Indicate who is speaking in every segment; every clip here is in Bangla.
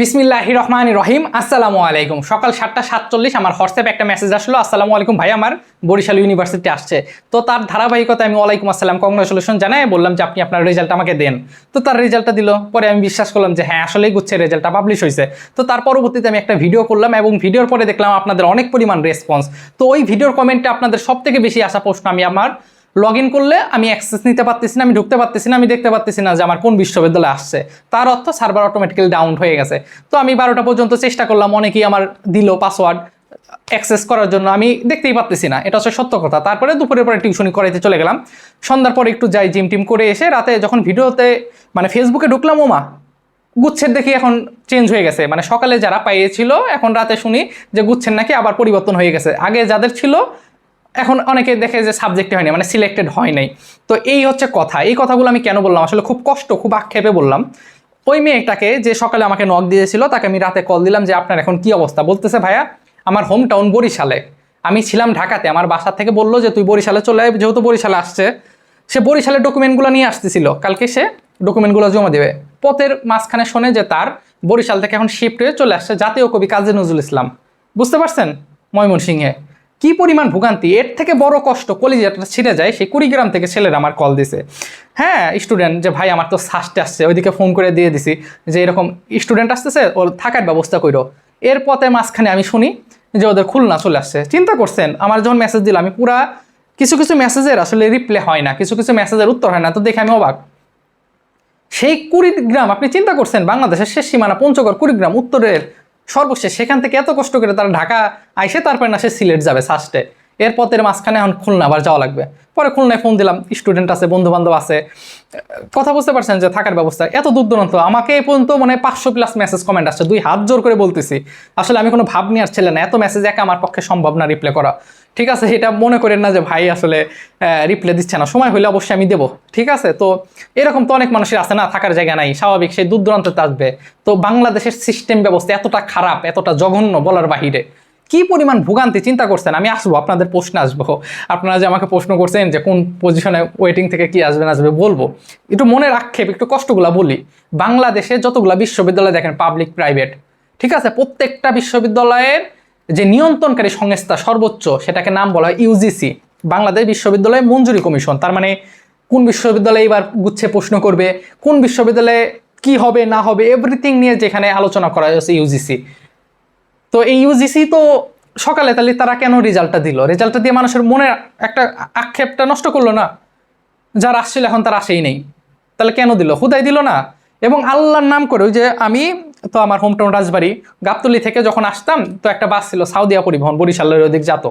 Speaker 1: বিসমিল্লাহ রহমান রহিম আসসালামু আলাইকুম। সকাল সাতটা সাতচল্লিশ, আমার হোয়াটসঅ্যাপে একটা মেসেজ আসলো, আসসালামু আলাইকুম ভাই, আমার বরিশাল ইউনিভার্সিটি আসছে। তো তার ধারাবাহিকতা আমি, ওয়ালাইকুম আসসালাম কংগ্রেচুলেশন জানাই বললাম যে, আপনি আপনার রেজাল্ট আমাকে দেন। তো তার রেজাল্টটা দিল। পরে আমি বিশ্বাস করলাম যে হ্যাঁ আসলেই গুচ্ছে রেজাল্টটা পাবলিশ হয়েছে তো তার পরবর্তীতে আমি একটা ভিডিও করলাম এবং ভিডিওর পরে দেখলাম আপনাদের অনেক পরিমাণ রেসপন্স তো ওই ভিডিওর কমেন্টে আপনাদের সব থেকে বেশি আসা প্রশ্ন আমি, আমার লগ ইন করলে আমি অ্যাক্সেস নিতে পারতেছি না, আমি ঢুকতে পারতেছি না, আমি দেখতে পারতেছি না যে আমার কোন বিশ্ববিদ্যালয়ে আসছে। তার অর্থ সার্ভার অটোমেটিক্যালি ডাউন হয়ে গেছে। তো আমি বারোটা পর্যন্ত চেষ্টা করলাম, অনেকেই আমার দিল পাসওয়ার্ড অ্যাক্সেস করার জন্য, আমি দেখতেই পারতেছি না। এটা হচ্ছে সত্য কথা। তারপরে দুপুরের পরে টিউশনি করাইতে চলে গেলাম। সন্ধ্যার পরে একটু যাই জিম টিম করে এসে রাতে যখন ভিডিওতে মানে ফেসবুকে ঢুকলাম, ওমা, গুচ্ছের দেখি এখন চেঞ্জ হয়ে গেছে। মানে সকালে যারা পাইয়েছিল, এখন রাতে শুনি যে গুচ্ছের নাকি আবার পরিবর্তন হয়ে গেছে। আগে যাদের ছিল এখন অনেকে দেখে যে সাবজেক্টে হয়নি মানে সিলেক্টেড হয় নাই। তো এই হচ্ছে কথা। এই কথাগুলো আমি কেন বললাম? আসলে খুব কষ্ট, খুব আক্ষেপে বললাম। ওই মেয়েটাকে যে সকালে আমাকে নক দিয়েছিল, তাকে আমি রাতে কল দিলাম যে, আপনার এখন কি অবস্থা? বলতেছে, ভাইয়া, আমার হোম টাউন বরিশালে। আমি ছিলাম ঢাকাতে। আমার বাসা থেকে বলল যে, তুই বরিশালে চলে আয়, যেহেতু বরিশালে আসছে। সে বরিশালের ডকুমেন্টগুলো নিয়ে আসতেছিল। কালকে সে ডকুমেন্টগুলো জমা দেবে। পথের মাঝখানে শোনে যে, তার বরিশাল থেকে এখন শিফট হয়ে চলে আসছে জাতীয় কবি কাজী নজরুল ইসলাম। বুঝতে পারছেন? ময়মনসিংহে। কি পরিমাণ ভোগান্তি? এর থেকে বড় কষ্ট কলিজাটা ছিঁড়ে যায়, সেই কুড়িগ্রাম থেকে ছেলেরা আমার কল দিছে। হ্যাঁ স্টুডেন্ট যে ভাই, আমার তো সাস্টে আসছে, ওইদিকে ফোন করে দিয়ে দিছি যে এরকম স্টুডেন্ট আসতেছে, ওর থাকার ব্যবস্থা করো এর পথে মাঝখানে আমি শুনি যে ওদের খুলনা চলে আসছে। চিন্তা করছেন, আমার যখন মেসেজ দিল, আমি পুরা কিছু কিছু মেসেজের আসলে রিপ্লে হয় না, কিছু কিছু মেসেজের উত্তর হয় না, তো দেখে আমি অবাক। সেই কুড়িগ্রাম, আপনি চিন্তা করছেন, বাংলাদেশের শেষ সীমানা পঞ্চগড়, কুড়িগ্রাম, উত্তরের সর্বশেষ সেখান থেকে এত কষ্ট করে তারা ঢাকা আইসে তারপরে না সে সিলেট যাবে সাস্টে এর পথের মাঝখানে এখন খুলনা আবার যাওয়া লাগবে। পরে খুলনায় ফোন দিলাম স্টুডেন্ট আছে বন্ধু বান্ধব আছে। কথা বুঝতে পারছেন যে থাকার ব্যবস্থা, এত দূর দূরান্ত। আমাকে এই পর্যন্ত মানে পাঁচশো প্লাস মেসেজ কমেন্ট আসছে। দুই হাত জোর করে বলতেছি। আসলে আমি কোনো ভাব নিয়ে ছেলে না, এত মেসেজ একা আমার পক্ষে সম্ভব না রিপ্লাই করা। ঠিক আছে, এটা মনে করেন না যে ভাই আসলে রিপ্লাই দিচ্ছে না। সময় হলে অবশ্যই আমি দেবো, ঠিক আছে? তো এরকম তো অনেক মানুষের আছে না, থাকার জায়গা নাই, স্বাভাবিক সেই দূর দূরান্তে আসবে। তো বাংলাদেশের সিস্টেম ব্যবস্থা এতটা খারাপ, এতটা জঘন্য বলার বাহিরে, কি পরিমাণ ভোগান্তি, চিন্তা করছেন? আমি আসব, আপনাদের প্রশ্নে আসব। আপনারা যে আমাকে প্রশ্ন করছেন যে কোন পজিশনে ওয়েটিং থেকে কি আসবে না আসবে, বলব। একটু মনের আক্ষেপ একটু কষ্টগুলা বলি। বাংলাদেশে যতগুলা বিশ্ববিদ্যালয় দেখেন পাবলিক প্রাইভেট ঠিক আছে? প্রত্যেকটা বিশ্ববিদ্যালয়ের যে নিয়ন্ত্রণকারী সংস্থা সর্বোচ্চ, সেটাকে নাম বলা হয় ইউজিসি বাংলাদেশ বিশ্ববিদ্যালয় মঞ্জুরি কমিশন। তার মানে কোন বিশ্ববিদ্যালয়ে এবার গুচ্ছে প্রশ্ন করবে, কোন বিশ্ববিদ্যালয়ে কি হবে, না হবে এভরিথিং নিয়ে যেখানে আলোচনা করা হয়েছে ইউজিসি তো এই ইউজিসি তো সকালে তাহলে তারা কেন রেজাল্টটা দিল? রেজাল্টটা দিয়ে মানুষের মনে একটা আক্ষেপটা নষ্ট করল না? যার আসছিল এখন তার আসেই নেই। তাহলে কেন দিল? হুদাই দিল না। এবং আল্লাহর নাম করে ওই যে আমি তো আমার হোম টাউন রাজবাড়ি। গাবতলি থেকে যখন আসতাম, তো একটা বাস ছিল সাউদিয়া পরিবহন, বরিশালের ওদিক যেত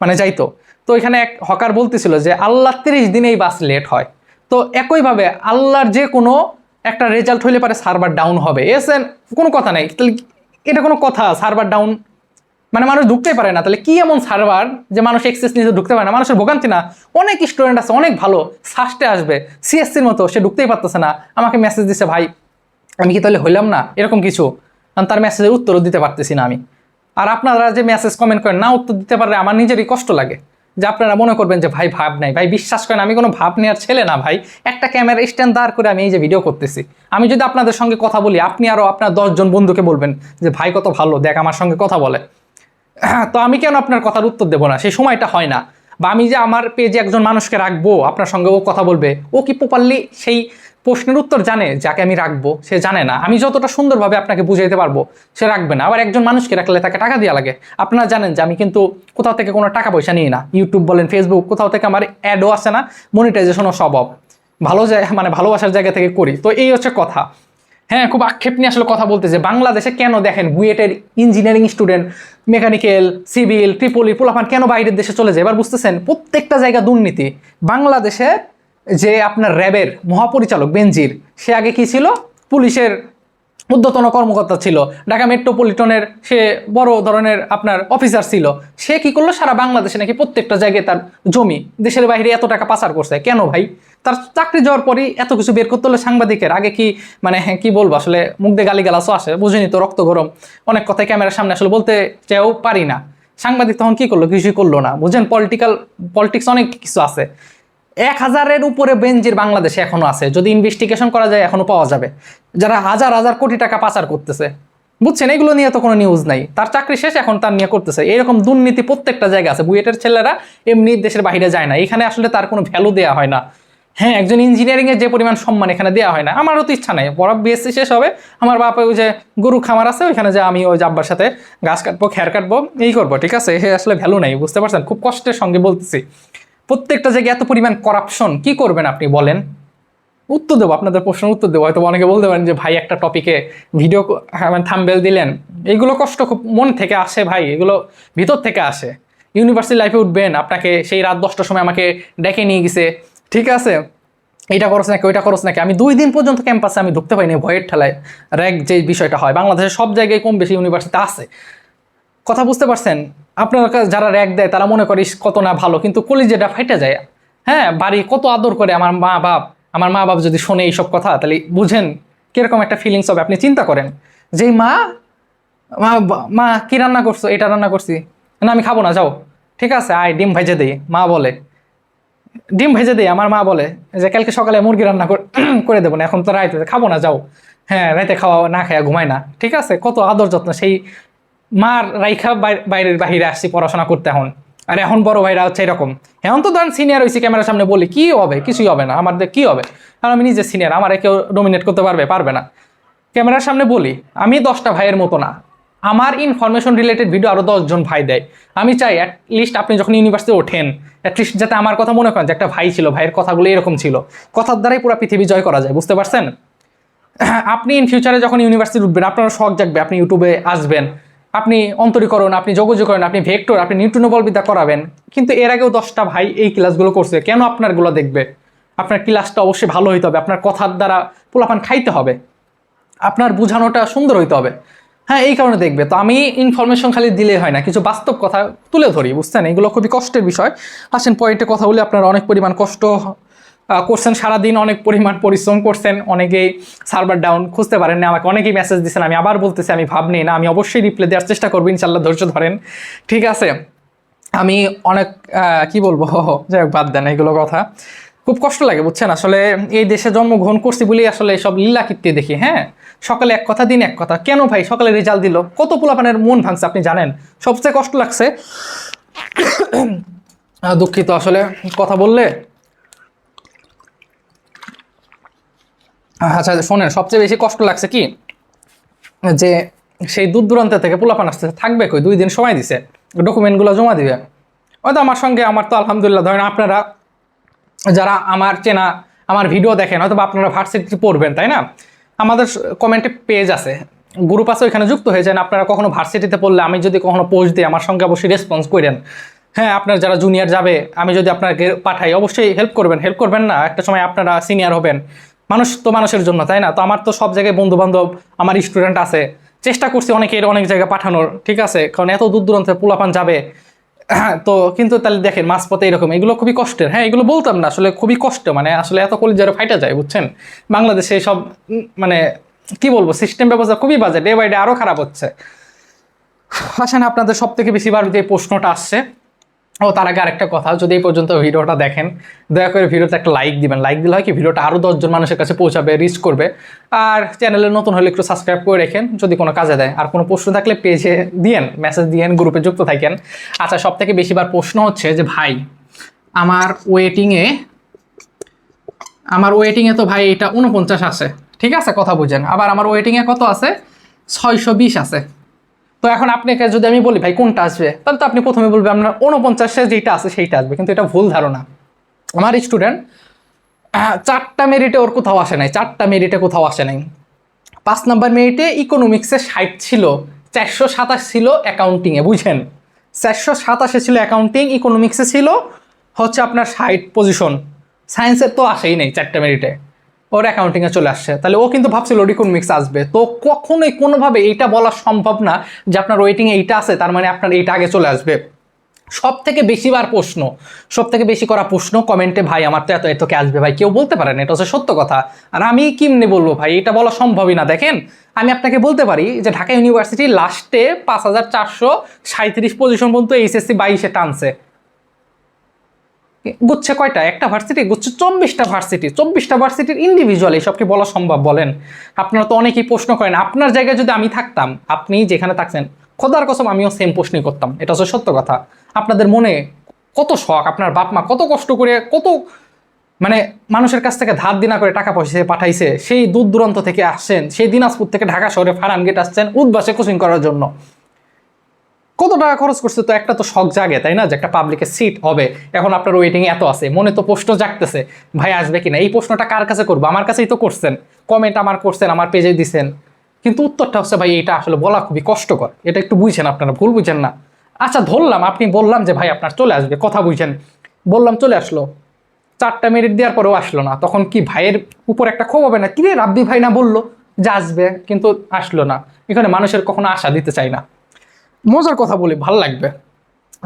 Speaker 1: মানে যাইতো। তো এখানে এক হকার বলতেছিল যে, আল্লাহ তিরিশ দিনে এই বাস লেট হয়। তো একইভাবে আল্লাহর যে কোনো একটা রেজাল্ট হইলে পারে সার্ভার ডাউন হবে। এসেন কোনো কথা নাই। তাহলে এটা কোনো কথা সার্ভার ডাউন মানে মানুষ ঢুকতেই পারে না। তাহলে কি এমন সার্ভার যে মানুষ এক্সেস নিয়ে ঢুকতে পারে না? মানুষের ভোগান্তি না। অনেক স্টুডেন্ট আছে, অনেক ভালো সাস্টে আসবে। সিএসসির মতো, সে ঢুকতেই পারতেছে না। আমাকে মেসেজ দিছে, ভাই আমি কি তাহলে হইলাম না? এরকম কিছু। কারণ তার মেসেজের উত্তরও দিতে পারতেছি না আমি। আর আপনারা যে মেসেজ কমেন্ট করেন, না উত্তর দিতে পারলে আমার নিজেরই কষ্ট লাগে। যে আপনারা মনে করবেন যে, ভাই, ভাব নাই। ভাই, বিশ্বাস করেন, আমি কোনো ভাব নেওয়ার ছেলে না ভাই। একটা ক্যামেরা স্ট্যান্ড দাঁড় করে আমি এই যে ভিডিও করতেছি। আমি যদি আপনাদের সঙ্গে কথা বলি, আপনি আরও আপনার দশজন বন্ধুকে বলবেন যে, ভাই, কত ভালো, দেখ, আমার সঙ্গে কথা বলে। তো আমি কেন আপনার কথার উত্তর দেবো না? সেই সময়টা হয় না। বা আমি যে আমার পেজে একজন মানুষকে রাখব, আপনার সঙ্গে ও কথা বলবে, ও কি প্রপারলি সেই প্রশ্নের উত্তর জানে, যাকে আমি রাখব, সে জানে না। আমি যতটা সুন্দরভাবে আপনাকে বুঝাইতে পারব, সে রাখবে না। আবার একজন মানুষকে রাখলে তাকে টাকা দেওয়া লাগে। আপনারা জানেন যে আমি কিন্তু কোথাও থেকে কোনো টাকা পয়সা নিই না। ইউটিউব বলেন ফেসবুক কোথাও থেকে আমার অ্যাডও আসে না মনিটাইজেশনও স্বভাব। ভালো জায়গা মানে ভালোবাসার জায়গা থেকে করি। তো এই হচ্ছে কথা। হ্যাঁ খুব আক্ষেপ নিয়ে আসলে কথা বলতেছে। বাংলাদেশে কেন দেখেন বুয়েটের ইঞ্জিনিয়ারিং স্টুডেন্ট মেকানিক্যাল সিভিল ট্রিপলি পোলাপান কেন বাইরের দেশে চলে যায়? এবার বুঝতেছেন, প্রত্যেকটা জায়গা দুর্নীতি। বাংলাদেশে যে আপনার র্যাবের মহাপরিচালক বেনজির সে আগে কি ছিল? পুলিশের ঊর্ধ্বতন কর্মকর্তা ছিল। ঢাকা মেট্রোপলিটনের সে বড় ধরনের আপনার অফিসার ছিল। সে কি করল? সারা বাংলাদেশে নাকি প্রত্যেকটা জায়গায় তার জমি দেশের বাইরে এত টাকা পাচার করছে। কেন ভাই? তার চাকরি যাওয়ার পরই এত কিছু বের করতে হলো সাংবাদিকের। আগে কি মানে হ্যাঁ, কি বলব? আসলে মুখ দিয়ে গালি গালাসও আসে বুঝিনি তো রক্ত গরম। অনেক কথাই ক্যামেরার সামনে আসলে বলতে চেয়েও পারি না। সাংবাদিক তখন কি করল? কিছুই করল না। বুঝেন পলিটিক্যাল পলিটিক্স অনেক কিছু আছে। এক হাজারের উপরে বেঞ্জির বাংলাদেশে এখনও আছে। যদি ইনভেস্টিগেশন করা যায়, এখনও পাওয়া যাবে। যারা হাজার হাজার কোটি টাকা পাচার করতেছে। বুঝছেন? এগুলো নিয়ে তো কোনো নিউজ নাই। তার চাকরি শেষ, এখন তার নিয়ে করতেছে। এরকম দুর্নীতি প্রত্যেকটা জায়গায় আছে। বুয়েটের ছেলেরা এমনি দেশের বাইরে যায় না। এখানে আসলে তার কোনো ভ্যালু দেওয়া হয় না। হ্যাঁ একজন ইঞ্জিনিয়ারিং এর যে পরিমাণ সম্মান এখানে দেওয়া হয় না। আমারও তো ইচ্ছা নাই। বড় বিএসসি শেষ হবে। আমার বাপা ওই যে গরু খামার আছে, ওইখানে যে আমি ওই যে আব্বার সাথে গাছ কাটবো খেয়ার কাটবো, এই করব। ঠিক আছে? আসলে ভ্যালু নাই, বুঝতে পারছেন? খুব কষ্টের সঙ্গে বলতেছি। প্রত্যেকটা জায়গায় এত পরিমাণ করাপশন কি করবেন আপনি বলেন? উত্তর দেবো, আপনাদের প্রশ্নের উত্তর দেবো। হয়তো অনেকে বলতে পারেন যে, ভাই, একটা টপিকে ভিডিও মানে থাম্বেল দিলেন। এইগুলো কষ্ট খুব মন থেকে আসে ভাই, এগুলো ভিতর থেকে আসে। ইউনিভার্সিটি লাইফে উঠবেন, আপনাকে সেই রাত দশটার সময় আমাকে ডেকে নিয়ে গেছে। ঠিক আছে? এইটা করছ নাকি, ওইটা করছ নাকি? আমি দুই দিন পর্যন্ত ক্যাম্পাসে আমি ঢুকতে পারিনি, ভয়ের ঠেলায়। র্যাক যে বিষয়টা হয়, বাংলাদেশের সব জায়গায় কম বেশি ইউনিভার্সিটি আছে। কথা বুঝতে পারছেন? আপনার কাছে যারা র্যাক দেয়, তারা মনে করিস কত না ভালো। কিন্তু কলিজেটা ফাইটে যায়। হ্যাঁ বাড়ি কত আদর করে আমার মা বাপ। আমার মা বাপ যদি শোনে এইসব কথা, তাহলে বুঝেন কীরকম একটা ফিলিংস হবে। আপনি চিন্তা করেন যে মা মা মা, কি রান্না করছ? এটা রান্না করছি। না, আমি খাব না, যাও। ঠিক আছে, আয়, ডিম ভেজে দিই। মা বলে। ডিম ভেজে দিই? আমার মা বলে, যে কালকে সকালে মুরগি রান্না করে দেবো না, এখন তো রাইতে খাব না, যাও। হ্যাঁ রাইতে খাওয়া না খায়া ঘুমায় না। ঠিক আছে, কত আদর যত্ন, সেই মার রাইখা বাইরের বাহিরে আসছি পড়াশোনা করতে এখন। আর এখন বড় ভাইরা হচ্ছে এরকম। এখন তো ধরেন সিনিয়র হয়েছি ক্যামেরার সামনে বলি, কি হবে? কিছুই হবে না। আমার কি হবে? আর আমি নিজে সিনিয়র আমার কেউ ডোমিনেট করতে পারবে? পারবে না। ক্যামেরার সামনে বলি, আমি দশটা ভাইয়ের মতো না। আমার ইনফরমেশন রিলেটেড ভিডিও আরও দশজন ভাই দেয়। আমি চাই অ্যাটলিস্ট আপনি যখন ইউনিভার্সিটি ওঠেন অ্যাটলিস্ট যাতে আমার কথা মনে করেন যে একটা ভাই ছিল, ভাইয়ের কথাগুলো এরকম ছিল। কথার দ্বারাই পুরো পৃথিবী জয় করা যায়, বুঝতে পারছেন? আপনি ইন ফিউচারে যখন ইউনিভার্সিটি উঠবেন আপনার শখ জাগবে, আপনি ইউটিউবে আসবেন। আপনি অন্তরীকরণ, আপনি যোগাযোগকরণ, আপনি ভেক্টর, আপনি নিউট্রন বলবিদ্যা করাবেন। কিন্তু এর আগেও দশটা ভাই এই ক্লাসগুলো করছে। কেন আপনারগুলো দেখবে? আপনার ক্লাসটা অবশ্যই ভালো হইতে হবে। আপনার কথার দ্বারা পোলাপান খাইতে হবে। আপনার বোঝানোটা সুন্দর হইতে হবে। হ্যাঁ এই কারণে দেখবে। তো আমি ইনফরমেশন খালি দিলে হয় না, কিছু বাস্তব কথা তুলে ধরি, বুঝছেন? এগুলো খুবই কষ্টের বিষয়। আসেন, পয়েন্টে কথা বলে। আপনার অনেক পরিমাণ কষ্ট করছেন, সারাদিন অনেক পরিমাণ পরিশ্রম করছেন, অনেকেই সার্ভার ডাউন খুঁজতে পারেন না, আমাকে অনেকেই মেসেজ দিচ্ছেন আমি আবার বলতেছি, আমি ভাবনি না, আমি অবশ্যই রিপ্লাই দেওয়ার চেষ্টা করব ইনশাল্লাহ ধৈর্য ধরেন। ঠিক আছে, আমি অনেক কি বলব, যাই হোক, বাদ দেন এগুলো কথা। খুব কষ্ট লাগে, বুঝছেন? আসলে এই দেশে জন্মগ্রহণ করছি বলেই আসলে সব লীলা কীর্তি দেখি হ্যাঁ? সকালে এক কথা, দিন এক কথা। কেন ভাই? সকালে রেজাল্ট দিল। কত পোলাপানের মন ভাঙছে, আপনি জানেন? সবচেয়ে কষ্ট লাগছে, দুঃখিত আসলে, কথা বললে। আচ্ছা শোনেন, সবচেয়ে বেশি কষ্ট লাগছে কি? যে সেই দূর দূরান্ত থেকে পোলাপান আসতেছে, থাকবে কই? দুই দিন সময় দিছে, ডকুমেন্টগুলো জমা দিবে। হয়তো আমার সঙ্গে, আমার তো আলহামদুলিল্লাহ, ধরেন আপনারা যারা আমার চেনা, আমার ভিডিও দেখেন, হয়তো বা আপনারা ভার্সিটি পড়বেন, তাই না? আমাদের কমেন্টে পেজ আছে। গ্রুপ আছে, ওইখানে যুক্ত হয়ে যান। আপনারা কখনো ভার্সিটিতে পড়লে আমি যদি কখনো পোস্ট দিই, আমার সঙ্গে অবশ্যই রেসপন্স করেন। হ্যাঁ আপনার যারা জুনিয়র যাবে, আমি যদি আপনাকে পাঠাই, অবশ্যই হেল্প করবেন। হেল্প করবেন না, একটা সময় আপনারা সিনিয়র হবেন। মানুষ তো মানুষের জন্য, তাই না? তো আমার তো সব জায়গায় বন্ধু বান্ধব আমার স্টুডেন্ট আছে। চেষ্টা করছি অনেকের অনেক জায়গায় পাঠানোর, ঠিক আছে? কারণ এত দূর দূরান্তে পোলাপান যাবে। তো কিন্তু তাহলে দেখেন, মাঝপথে এরকম। এগুলো খুবই কষ্টের। হ্যাঁ এগুলো বলতাম না, আসলে খুবই কষ্ট। মানে আসলে এত কলিজারে ফাইটা যায়, বুঝছেন? বাংলাদেশে সব মানে কি বলব সিস্টেম ব্যবস্থা খুবই বাজে ডে বাই ডে আরও খারাপ হচ্ছে। আসেন, আপনাদের সব থেকে বেশিবার যে প্রশ্নটা আসছে। ও, তার আগে আরেকটা কথা, যদি এই পর্যন্ত ভিডিওটা দেখেন, দয়া করে ভিডিওতে একটা লাইক দিবেন। লাইক দিলে হয় কি, ভিডিওটা আরও দশজন মানুষের কাছে পৌঁছাবে রিচ করবে। আর চ্যানেলে নতুন হলে একটু সাবস্ক্রাইব করে রেখেন, যদি কোনো কাজে দেয়। আর কোনো প্রশ্ন থাকলে পেজে দিয়েন মেসেজ দিয়েন গ্রুপে যুক্ত থাকেন। আচ্ছা সব থেকে বেশিবার প্রশ্ন হচ্ছে যে, ভাই, আমার ওয়েটিংয়ে আমার ওয়েটিংয়ে তো ভাই এটা উনপঞ্চাশ আছে। ঠিক আছে, কথা বুঝেন। আবার আমার ওয়েটিংয়ে কত আছে? ছয়শো বিশ আছে। তো এখন আপনাকে যদি আমি বলি, ভাই, কোনটা আসবে? তাহলে তো আপনি প্রথমে বলবেন আপনার উনপঞ্চাশে যেটা আছে সেইটা আসবে। কিন্তু এটা ভুল ধারণা। আমার স্টুডেন্ট চারটা মেরিটে ওর কোথাও আসে নাই, চারটা মেরিটে কোথাও আসে নাই। পাঁচ নাম্বার মেরিটে ইকোনমিক্সে ষাট ছিল, চারশো সাতাশ ছিল অ্যাকাউন্টিংয়ে বুঝেন? চারশো সাতাশে ছিল অ্যাকাউন্টিং ইকোনমিক্সে ছিল হচ্ছে আপনার ষাট পজিশন সায়েন্সের তো আসেই নেই চারটা মেরিটে ওর অ্যাকাউন্টিংয়ে চলে আসছে। তাহলে ও কিন্তু ভাবছিল ইকোনমিক্স আসবে। তো কখনোই কোনোভাবে এইটা বলা সম্ভব না যে আপনার ওয়েটিংয়ে এইটা আছে, তার মানে আপনার এইটা আগে চলে আসবে। সব থেকে বেশিবার প্রশ্ন সব থেকে বেশি করা প্রশ্ন কমেন্টে ভাই, আমার তো এত এতকে আসবে? ভাই, কেউ বলতে পারেন এটা হচ্ছে সত্য কথা। আর আমি কিমনে বলব, ভাই, এটা বলা সম্ভবই না। দেখেন, আমি আপনাকে বলতে পারি যে ঢাকা ইউনিভার্সিটি লাস্টে পাঁচ হাজার চারশো সাঁত্রিশ পজিশন পর্যন্ত এইচএসসি বাইশে টানছে। গুচ্ছে কয়টা? একটা ভার্সিটি গুচ্ছে চব্বিশটা ভার্সিটি চব্বিশটা ভার্সিটির ইন্ডিভিজুয়াল এইসব কি বলা সম্ভব বলেন? আপনারা তো অনেকেই প্রশ্ন করেন, আপনার জায়গায় যদি আমি থাকতাম, আপনি যেখানে থাকছেন, খোদার কসম আমিও সেম প্রশ্নই করতাম। এটা হচ্ছে সত্য কথা। আপনাদের মনে কত শখ, আপনার বাপ মা কত কষ্ট করে, কত মানে মানুষের কাছ থেকে ধার দিনা করে টাকা পয়সা পাঠাইছে, সেই দূর দূরান্ত থেকে আসছেন, সেই দিনাজপুর থেকে ঢাকা শহরে ফারান গেট আসছেন, উদ্বাসে কোচিং করার জন্য। কত টাকা খরচ করছে তো একটা তো শখ জাগে, তাই না? যে একটা পাবলিকের সিট হবে। এখন আপনার ওয়েটিং এত আছে, মনে তো প্রশ্ন জাগতেছে, ভাই, আসবে কিনা? এই প্রশ্নটা কার কাছে করব? আমার কাছেই তো করছেন। কমেন্ট আমার করছেন, আমার পেজে দিছেন। কিন্তু উত্তরটা হচ্ছে, ভাই, এটা আসলে বলা খুবই কষ্টকর। এটা একটু বুঝছেন আপনারা, ভুল বুঝছেন না। আচ্ছা ধরলাম, আপনি বললাম যে, ভাই, আপনার চলে আসবে, কথা বুঝছেন বললাম, চলে আসলো। চারটা মিনিট দেওয়ার পরেও আসলো না। তখন কি ভাইয়ের উপর একটা ক্ষোভ হবে না? কি রে রাব্বি ভাই না বলল যে, আসবে। কিন্তু আসলো না। এখানে মানুষের কখনো আশা দিতে চাই না। মজার কথা বলি, ভালো লাগবে।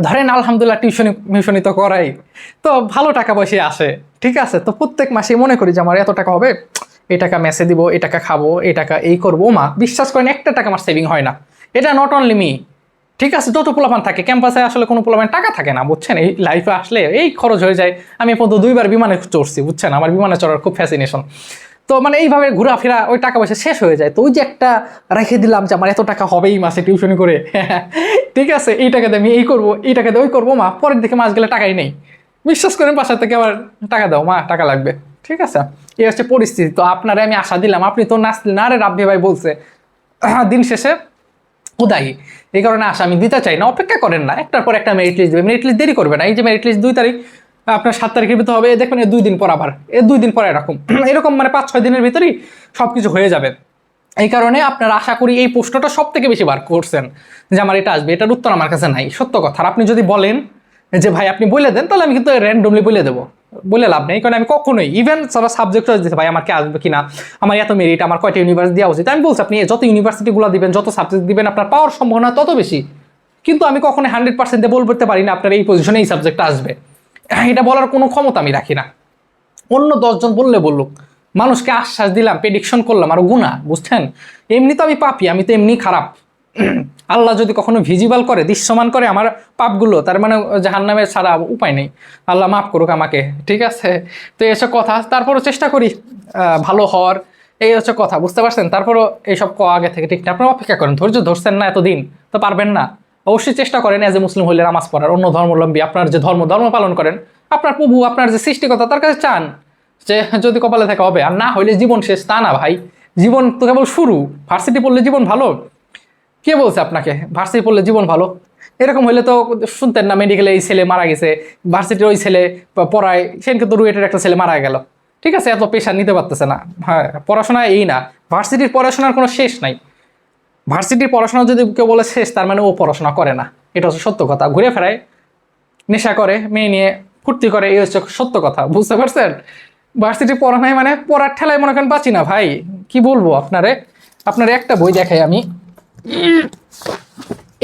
Speaker 1: ধরেন আলহামদুলিল্লাহ টিউশনি মিউশনি তো করাই, তো ভালো টাকা পয়সা আসে, ঠিক আছে? তো প্রত্যেক মাসে মনে করি যে আমার এত টাকা হবে, এই টাকা মেসে দিব, এই টাকা খাব, এই টাকা এই করব। মা বিশ্বাস করেন, একটা টাকা আমার সেভিং হয় না। এটা নট অনলি মি ঠিক আছে? যত পোলাপান থাকে ক্যাম্পাসে আসলে কোনো পোলাপান টাকা থাকে না, বুঝছেন? এই লাইফে আসলে এই খরচ হয়ে যায়। আমি পর্যন্ত দুইবার বিমানে চড়ছি, বুঝছেন? আমার বিমানে চড়ার খুব ফ্যাসিনেশন তো মানে এইভাবে ঘোরাফেরা, ওই টাকা পয়সা শেষ হয়ে যায়। তো ওই যে একটা রেখে দিলাম যে আমার এত টাকা হবে এই মাসে টিউশন করে। ঠিক আছে, এই টাকা দিয়ে আমি এই করব, এই টাকা দিয়ে ওই করব, মা। পরের দিকে মাস গেলে টাকাই নেই। বিশ্বাস করেন, বাসা থেকে আবার টাকা দাও, মা, টাকা লাগবে। ঠিক আছে? এই হচ্ছে পরিস্থিতি। তো আপনারে আমি আশা দিলাম। আপনি তো নাচলেন না রে রাব্বি ভাই বলছে। দিন শেষে উদায়ী এই কারণে আশা আমি দিতে চাই না। অপেক্ষা করেন না। একটার পর একটা মেরিট লিস্ট দেবে। মেরিট লিস্ট দেরি করবে না। এই যে মেরিট লিস্ট দুই তারিখ আপনার সাত তারিখের ভিতরে হবে দেখবেন দুই দিন পর আবার, এ দুই দিন পর এরকম। এরকম মানে পাঁচ, ছয় দিনের ভিতরেই সব কিছু হয়ে যাবে। এই কারণে আপনারা আশা করি এই প্রশ্নটা সব থেকে বেশি বার করছেন যে আমার এটা আসবে, এটার উত্তর আমার কাছে নাই। সত্য কথা। আর আপনি যদি বলেন যে, ভাই, আপনি বলে দেন, তাহলে আমি কিন্তু র্যান্ডমলি বলে দেবো। বলে লাভ নেই। কারণ আমি কখনোই ইভেন সারা সাবজেক্ট দিতে ভাই, আমার কি আসবে কিনা, আমার এত মেরিট আমার কয়টা ইউনিভার্সিটি দেওয়া উচিত? আমি বলছি, আপনি যত ইউনিভার্সিটিগুলো দিবেন, যত সাবজেক্ট দিবেন, আপনার পাওয়ার সম্ভাবনা তত বেশি। কিন্তু আমি কখনো হান্ড্রেড পার্সেন্টে বলতে পারি না, আপনার এই পজিশনে এই সাবজেক্টটা আসবে। এটা বলার কোনো ক্ষমতা আমি রাখি না। অন্য দশজন বললে বলুক, মানুষকে আশ্বাস দিলাম প্রেডিকশন করলাম, আর গুণা, বুঝছেন? এমনি তো আমি পাপি, আমি তো এমনি খারাপ। আল্লাহ যদি কখনো ভিজিবল করে, দৃশ্যমান করে আমার পাপগুলো, তার মানে জাহান নামে ছাড়া উপায় নেই। আল্লাহ মাফ করুক আমাকে, ঠিক আছে? তো এসব কথা, তারপরও চেষ্টা করি ভালো হওয়ার। এই হচ্ছে কথা, বুঝতে পারছেন? তারপরও এইসব ক আগে থেকে ঠিক না আপনারা অপেক্ষা করেন, ধৈর্য ধরছেন না এতদিন, তো পারবেন না। অবশ্যই চেষ্টা করেন এজ এ মুসলিম হইলে নামাজ পড়ার। অন্য ধর্মাবলম্বী আপনার যে ধর্ম ধর্ম পালন করেন, আপনার প্রভু, আপনার যে সৃষ্টিকতা তার কাছে চান যে যদি কপালে থাকে হবে। আর না হইলে জীবন শেষ, তা না ভাই। জীবন তো কেবল শুরু। ভার্সিটি পড়লে জীবন ভালো। কে বলছে আপনাকে? ভার্সিটি পড়লে জীবন ভালো? এরকম হইলে তো শুনতেন না মেডিকেলে এই ছেলে মারা গেছে, ভার্সিটির ওই ছেলে পড়ায় সেদিনকে তো রুয়েটের একটা ছেলে মারা গেল। ঠিক আছে, এত পেশা নিতে পারতেছে না। হ্যাঁ পড়াশোনা এই না। ভার্সিটির পড়াশোনার কোনো শেষ নাই। ভার্সিটির পড়াশোনা যদি কেউ বলে শেষ, তার মানে ও পড়াশোনা করে না। এটা হচ্ছে সত্য কথা। ঘুরে ফেরায়, নেশা করে, মেয়ে নিয়ে ফুর্তি করে, এই হচ্ছে সত্য কথা। বুঝতে পারছেন? ভার্সিটি পড়া নাই মানে পড়ার ঠেলায় মনে করেন বাঁচি না ভাই। কি বলব আপনারে? আপনার একটা বই দেখাই আমি।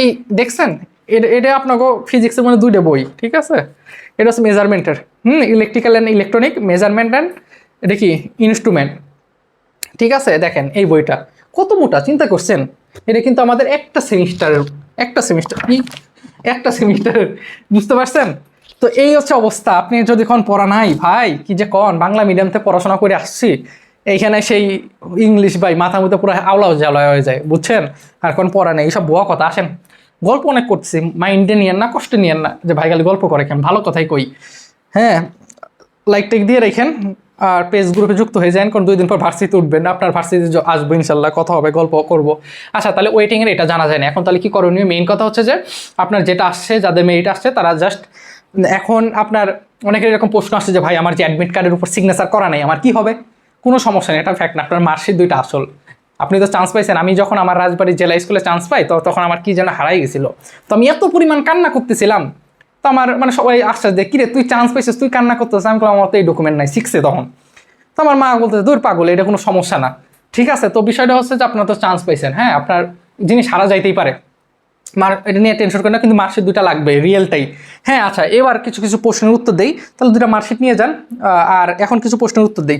Speaker 1: এই দেখছেন? এটা আপনাকে ফিজিক্সের মানে দুইটা বই, ঠিক আছে? এটা হচ্ছে মেজারমেন্টের হুম electrical and electronic measurement and এটা কি? ইনস্ট্রুমেন্ট ঠিক আছে? দেখেন এই বইটা। কত মোটা? চিন্তা করছেন? এটা কিন্তু আমাদের একটা সেমিস্টারের, একটা সেমিস্টার, কি? একটা সেমিস্টারের, বুঝতে পারছেন? তো এই হচ্ছে অবস্থা। আপনি যদি কোন পড়া নাই, ভাই, কি যে কন? বাংলা মিডিয়ামতে পড়াশোনা করে আসছি, এইখানে সেই ইংলিশ ভাই মাথা মতো পুরো আওলাও জ্বালা হয়ে যায়, বুঝছেন? আর কোন পড়া নেই, এইসব ভুয়া কথা, আসেন। গল্প অনেক করছি মাইন্ডে নিয়েন না, কষ্টে নিয়েন না। যে ভাই গল্প করে কেন? ভালো কথাই কই। হ্যাঁ লাইক টেক দিয়ে রেখেন আর পেজ গ্রুপে যুক্ত হয়ে যান, কারণ দুই দিন পর ভার্সিটি উঠবেন। আপনার ভার্সিটি আসব ইনশাল্লাহ, কথা হবে, গল্প করব। আচ্ছা তাহলে ওয়েটিংয়ের এটা জানা যায় না। এখন তাহলে কি করণীয়? মেইন কথা হচ্ছে যে, আপনার যেটা আসছে, যাদের মেরিট আসছে, তারা জাস্ট এখন আপনার অনেকের এরকম প্রশ্ন আসছে যে, ভাই, আমার যে অ্যাডমিট কার্ডের উপর সিগনেচার করা নেই, আমার কি হবে? কোনো সমস্যা নেই, এটা ফ্যাক্ট না। আপনার মার্কশিট দুইটা আসল। আপনি তো চান্স পাইছেন। আমি যখন আমার রাজবাড়ি জেলা স্কুলে চান্স পাই, তো তখন আমার কি যেন হারাই গেছিল। তো আমি এত পরিমাণ কান্না করতেছিলাম। তো আমার মানে সবাই আশ্বাস দেয় কিরে তুই চান্স পাইছিস তুই কান্না করতেছিস? আমি বললাম, আমার তো এই ডকুমেন্ট নাই শিখছে তখন। তো আমার মা বলতে দূর পাগল এটা কোনো সমস্যা না। ঠিক আছে তো বিষয়টা হচ্ছে যে আপনার তো চান্স পাইছেন হ্যাঁ আপনার জিনিস হারা যাইতেই পারে। মার এটা নিয়ে টেনশন করেন না কিন্তু মার্কশিট দুটা লাগবে রিয়েল রিয়েলটাই হ্যাঁ আচ্ছা এবার কিছু কিছু প্রশ্নের উত্তর দেই তাহলে দুটা মার্কশিট নিয়ে যান আর এখন কিছু প্রশ্নের উত্তর দেই।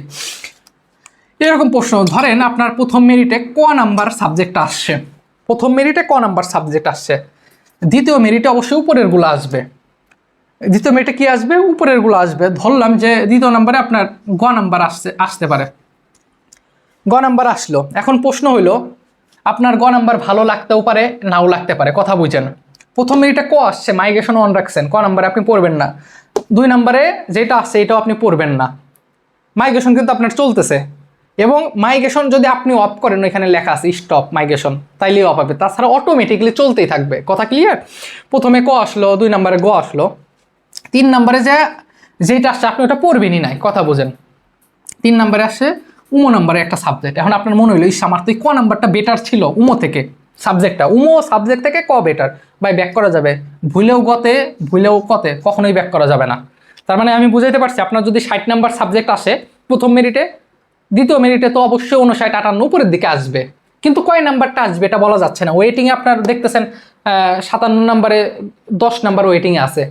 Speaker 1: এরকম প্রশ্ন ধরেন আপনার প্রথম মেরিটে ক নাম্বার সাবজেক্ট আসছে? প্রথম মেরিটে ক নাম্বার সাবজেক্ট আসছে? দ্বিতীয় মেরিটে অবশ্যই উপরেরগুলো আসবে। দ্বিতীয় মেয়েটা কি আসবে? উপরেরগুলো আসবে। ধরলাম যে দ্বিতীয় নাম্বারে আপনার গ নাম্বার আসতে আসতে পারে। গ নাম্বার আসলো। এখন প্রশ্ন হইল, আপনার গ নাম্বার ভালো লাগতেও পারে, নাও লাগতে পারে? কথা বুঝেন। প্রথম মেয়েটা ক আসছে? মাইগ্রেশন অন রাখছেন। ক নাম্বারে আপনি পড়বেন না। দুই নাম্বারে যেটা আসছে এটাও আপনি পড়বেন না। মাইগ্রেশন কিন্তু আপনার চলতেছে। এবং মাইগ্রেশন যদি আপনি অফ করেন এখানে লেখা আছে স্টপ মাইগ্রেশন তাইলেই অফ হবে। তাছাড়া অটোমেটিকলি চলতেই থাকবে। কথা ক্লিয়ার প্রথমে ক আসলো, দুই নাম্বারে গ আসলো। তিন নাম্বারে যে যেটা আসছে আপনি ওটা পড়বেনই নাই, কথা বোঝেন। তিন নাম্বারে আসে, উমো নাম্বারে একটা সাবজেক্ট এখন আপনার মনে হইল এই ক নাম্বারটা বেটার ছিল? উমো থেকে সাবজেক্টটা উমো সাবজেক্ট থেকে ক বেটার বাই ব্যাক করা যাবে। ভুলেও গতে, ভুলেও কতে, কখনোই ব্যাক করা যাবে না। তার মানে আমি বুঝাইতে পারছি, আপনার যদি ষাট নাম্বার সাবজেক্ট আসে, প্রথম মেরিটে দ্বিতীয় মেরিটে তো অবশ্যই উনষাট আটান্ন উপরের দিকে আসবে। কিন্তু কয় নাম্বারটা আসবে এটা বলা যাচ্ছে না। ওয়েটিংয়ে আপনার দেখতেছেন সাতান্ন নাম্বারে দশ নাম্বার ওয়েটিংয়ে আছে।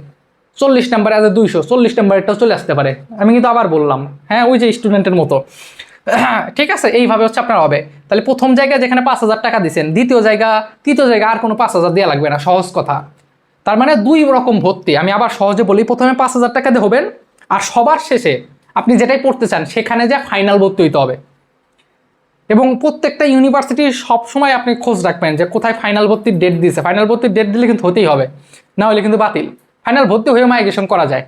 Speaker 1: চল্লিশ নাম্বারে আছে দুইশো, চল্লিশ নাম্বারটাও চলে আসতে পারে। আমি কিন্তু আবার বললাম হ্যাঁ ওই যে স্টুডেন্টের মতো। ঠিক আছে, এইভাবে হচ্ছে আপনার হবে। তাহলে প্রথম জায়গায় যেখানে পাঁচ হাজার টাকা দিচ্ছেন দ্বিতীয় জায়গা, তৃতীয় জায়গা আর কোনো পাঁচ হাজার দেওয়া লাগবে না, সহজ কথা। তার মানে দুই রকম ভর্তি, আমি আবার সহজে বলি, প্রথমে পাঁচ হাজার টাকা দিয়ে হবেন, আর সবার শেষে আপনি যেটাই পড়তে চান, সেখানে যা ফাইনাল ভর্তি হইতে হবে। এবং প্রত্যেকটা ইউনিভার্সিটি সবসময় আপনি খোঁজ রাখবেন যে কোথায় ফাইনাল ভর্তির ডেট দিয়েছে ফাইনাল ভর্তির ডেট দিলে কিন্তু হতেই হবে, না হলে কিন্তু বাতিল। ফাইনাল ভর্তি হয়ে মাইগ্রেশন করা যায়।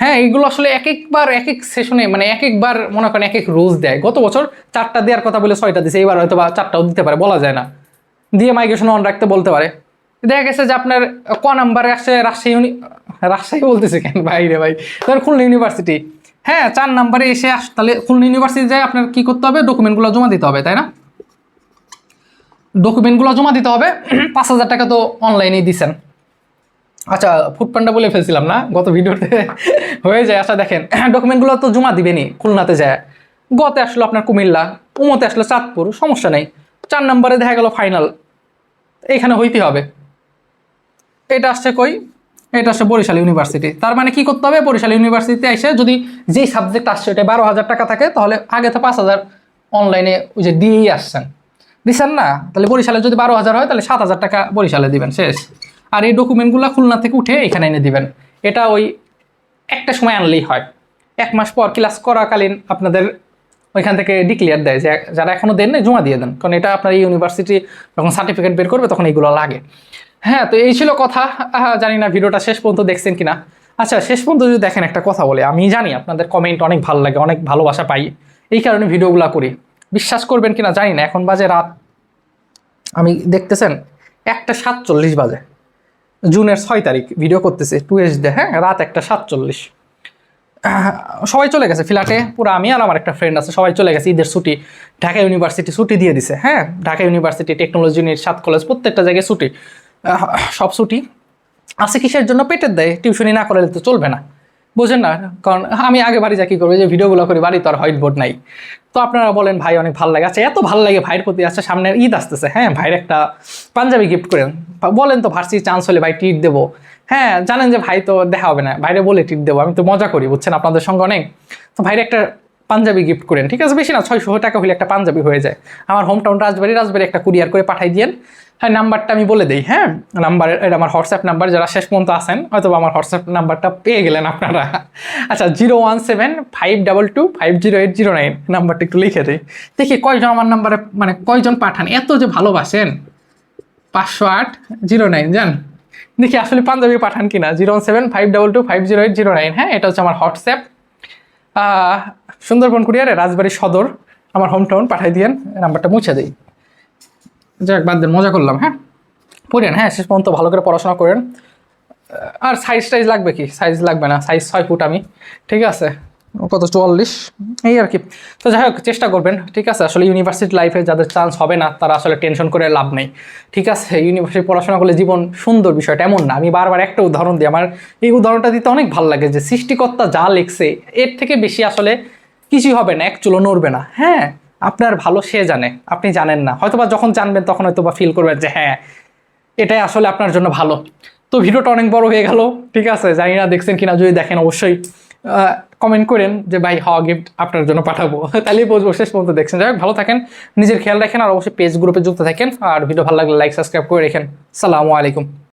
Speaker 1: হ্যাঁ এইগুলো আসলে এক একবার এক এক সেশনে মানে এক একবার মনে করেন এক এক রোজ দেয়। গত বছর চারটা দেওয়ার কথা বলে ছয়টা দিছে, এবার হয়তো বা চারটাও দিতে পারে, বলা যায় না। দিয়ে মাইগ্রেশন অন রাখতে বলতে পারে। দেখা গেছে যে আপনার ক নাম্বারে আসছে রাজশাহী ইউনি রাজশাহী বলতেছে কেন? ভাই রে ভাই, ধর খুলনা ইউনিভার্সিটি হ্যাঁ চার নাম্বারে এসে আস তাহলে খুলনা ইউনিভার্সিটি যায় আপনার কি করতে হবে? ডকুমেন্টগুলো জমা দিতে হবে, তাই না? ডকুমেন্টগুলো জমা দিতে হবে। পাঁচ হাজার টাকা তো অনলাইনেই দিছেন। আচ্ছা ফুডপান্ডা বলে ফেলছিলাম না? গত ভিডিওতে হয়ে যায়। আচ্ছা দেখেন ডকুমেন্টগুলো তো জমা দিবেনি খুলনাতে যায়। গতে আসলো আপনার কুমিল্লা, উমতে আসলো চাঁদপুর, সমস্যা নেই। চার নম্বরে দেখা গেল ফাইনাল এইখানে হইতে হবে। এটা আসছে কই? এটা আসছে বরিশাল ইউনিভার্সিটি। তার মানে কি করতে হবে? বরিশাল ইউনিভার্সিটিতে এসে যদি যেই সাবজেক্ট আসছে ওটা বারো হাজার টাকা থাকে, তাহলে আগে তো পাঁচ হাজার অনলাইনে ওই যে দিয়েই আসছেন। দিচ্ছেন না? তাহলে বরিশালে যদি বারো হাজার হয়, তাহলে সাত হাজার টাকা বরিশালে দিবেন, শেষ। আর এই ডকুমেন্টগুলো খুলনা থেকে উঠে এখানে এনে দিবেন। এটা ওই একটা সময় আনলেই হয়। এক মাস পর ক্লাস করাকালীন আপনাদের ওইখান থেকে ডিক্লিয়ার দেয় যে যারা এখনও দেন নাই জমা দিয়ে দেন। কারণ এটা আপনার ইউনিভার্সিটি যখন সার্টিফিকেট বের করবে, তখন এইগুলো লাগে। হ্যাঁ তো এই ছিল কথা। জানি না ভিডিওটা শেষ পর্যন্ত দেখছেন কিনা। আচ্ছা শেষ পর্যন্ত যদি দেখেন একটা কথা বলে, আমি জানি আপনাদের কমেন্ট অনেক ভালো লাগে, অনেক ভালোবাসা পাই। এই কারণে ভিডিওগুলো করি। বিশ্বাস করবেন কিনা জানি না, এখন বাজে রাত। আমি দেখতেছেন একটা সাতচল্লিশ বাজে। জুনের ছয় তারিখ ভিডিও করতেছে টু এইচ ডে হ্যাঁ? রাত একটা সাতচল্লিশ। সবাই চলে গেছে ফ্ল্যাটে, পুরো আমি আর আমার একটা ফ্রেন্ড আছে, সবাই চলে গেছে, ঈদের ছুটি। ঢাকা ইউনিভার্সিটি ছুটি দিয়ে দিছে হ্যাঁ? ঢাকা ইউনিভার্সিটি টেকনোলজি ইউনিট সাত কলেজ প্রত্যেকটা জায়গায় ছুটি। সব ছুটি। আছে কিসের জন্য? পেটের দেয়। টিউশনি না করলে তো চলবে না। বোঝেন না? কারণ আমি আগে বাড়ি যা কি করব? যে ভিডিওগুলো করি, বাড়ি তো আর হোয়াইট বোর্ড নাই। তো আপনারা বলেন, ভাই, অনেক ভালো লাগে। আচ্ছা এত ভালো লাগে ভাইয়ের প্রতি আচ্ছা সামনের ঈদ আসতেছে হ্যাঁ ভাইয়ের একটা পাঞ্জাবি গিফট করেন বলেন তো, ভার্সি চান্স হলে ভাই টিট দেবো। হ্যাঁ জানেন যে ভাই তো দেখা হবে না, ভাইরে বলে টিট দেবো, আমি তো মজা করি, বুঝছেন, আপনাদের সঙ্গে অনেক। তো ভাইরে একটা পাঞ্জাবি গিফট করেন, ঠিক আছে? বেশি না, ছয়শো টাকা হলে একটা পাঞ্জাবি হয়ে যায়। আমার হোম টাউন রাজবাড়ি রাজবাড়ি একটা কুরিয়ার করে পাঠাই দিয়েন। হ্যাঁ নাম্বারটা আমি বলে দিই হ্যাঁ? নাম্বার, এটা আমার হোয়াটসঅ্যাপ নাম্বার, যারা শেষ পর্যন্ত আসেন হয়তো আমার হোয়াটসঅ্যাপ নাম্বারটা পেয়ে গেলেন আপনারা। আচ্ছা zero one seven five double two five zero eight zero nine, নাম্বারটা একটু লিখে দিই। দেখি কয়জন আমার নাম্বারে মানে কয়জন পাঠান? এত যে ভালোবাসেন। পাঁচশো আট জিরো নাইন, জান? দেখি আসলে পাঞ্জাবি পাঠান কিনা। Zero one seven five double two five zero eight zero nine হ্যাঁ? এটা হচ্ছে আমার হোয়াটসঅ্যাপ। সুন্দরবন কুরিয়ারে রাজবাড়ি সদর, আমার হোম টাউন পাঠাই দিয়েন, নাম্বারটা মুছে দিই। যাক, বাদ দেন, মজা করলাম হ্যাঁ? পড়েন হ্যাঁ শেষ পর্যন্ত ভালো করে পড়াশোনা করেন। আর সাইজ টাইজ লাগবে কি? সাইজ লাগবে না সাইজ ছয় ফুট আমি। ঠিক আছে? কত? চুয়াল্লিশ। এই আর কি। তো যাই হোক, চেষ্টা করবেন, ঠিক আছে? আসলে ইউনিভার্সিটি লাইফে যাদের চান্স হবে না, তারা আসলে টেনশন করে লাভ নেই। ঠিক আছে? ইউনিভার্সিটি পড়াশোনা করলে জীবন সুন্দর বিষয়টা এমন না। আমি বারবার একটা উদাহরণ দিই, আমার এই উদাহরণটা দিতে অনেক ভালো লাগে যে, সৃষ্টিকর্তা যা লিখছে, এর থেকে বেশি আসলে কিছুই হবে না, এক চুলো নড়বে না। হ্যাঁ? আপনার ভালো সে জানে, আপনি জানেন না। হয়তোবা যখন জানবেন তখন হয়তোবা ফিল করবেন যে হ্যাঁ এটাই আসলে আপনার জন্য ভালো। তো ভিডিওটা অনেক বড় হয়ে গেল, ঠিক আছে? জানি না দেখছেন কিনা, যদি দেখেন অবশ্যই কমেন্ট করেন যে, ভাই, হওয়া গিফট আপনার জন্য পাঠাবো। তাহলেই বুঝব, শেষ পর্যন্ত দেখছেন। যাই ভালো থাকেন, নিজের খেয়াল রাখেন, আর অবশ্যই পেজ গ্রুপে যুক্ত থাকেন, আর ভিডিও ভালো লাগলে লাইক সাবস্ক্রাইব করে রেখেন। সালামু আলাইকুম।